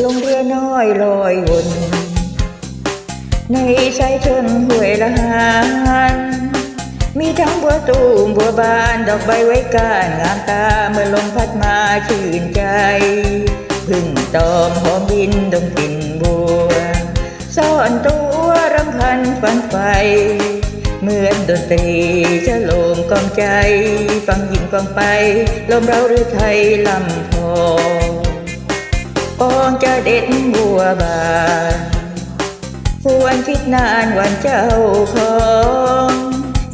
ลงเรือน้อยลอยวน ในชายเชิงห้วยละหานมีทั้งบัวตูมบัวบานดอกใบไว้ก้านงามตาเมื่อลมพัดมาชื่นใจ พึ่งตอมหอมบินดงกลิ่นบัว ซ่อนตัวรำพันฝันไฟ เหมือนดนตรีจะโลมกอมใจ ฟังยิ่งฟังไป ลมเราหรือไทยลำพอง ปองจะเด็ดบัวบานควรคิดนานวันเจ้าของ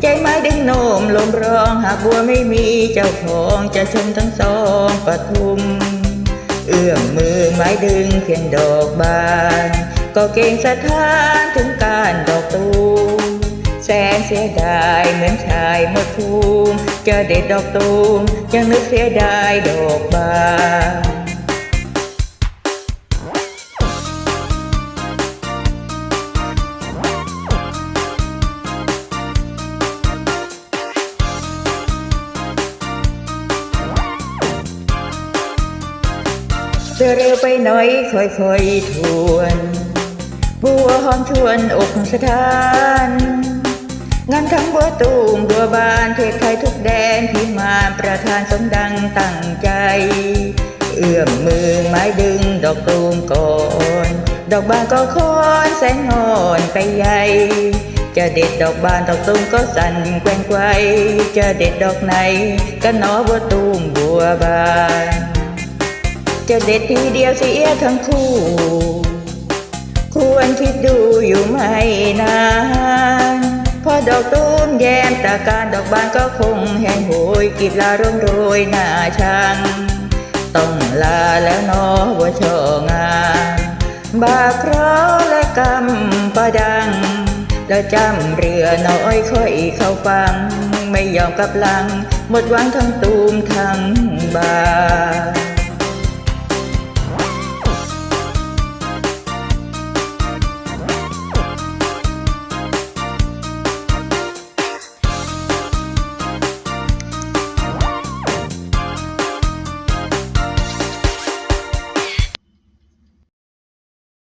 ใจไม้ดึงโนมลมร้องหากบัวไม่มีเจ้าของจะชมทั้งสองปทุม เอื้อมมือไม้ดึงเพียงดอกบาน ก็เก่งสะท้านถึงการดอกตูมแสนเสียดายเหมือนชายหมดภูมิจอเด็ดดอกตูมยังนึกเสียดายดอกบาน จะเร็วไปหน่อยค่อยๆทวนบัวหอมชวนอกสถานงานทั้งบัวตูมบัวบานเทศไทยทุกแดนที่มาประธานสมดังตั้งใจ เอื้อมมือไม้ดึงดอกตูมก่อน ดอกบานก็คอนแสนงอนไปใหญ่จะเด็ดดอกบานดอกตูมก็สั่นแกว่งไกวจะเด็ดดอกไหนก็นอบัวตูมบัวบาน จะเด็ดทีเดียวเสียทั้งคู่ ควรคิดดูอยู่ไม่นานพอดอกตูมแย้มตาการดอกบานก็คงแห้งโหยกลีบลาร่มโรยหน้าชังต้องลาแล้วนอว่าชองานบาเคราะและกำประดัง แล้วจำเรือน้อยค่อยเข้าฟัง ไม่ยอมกลับหลัง หมดหวังทั้งตูมทั้ง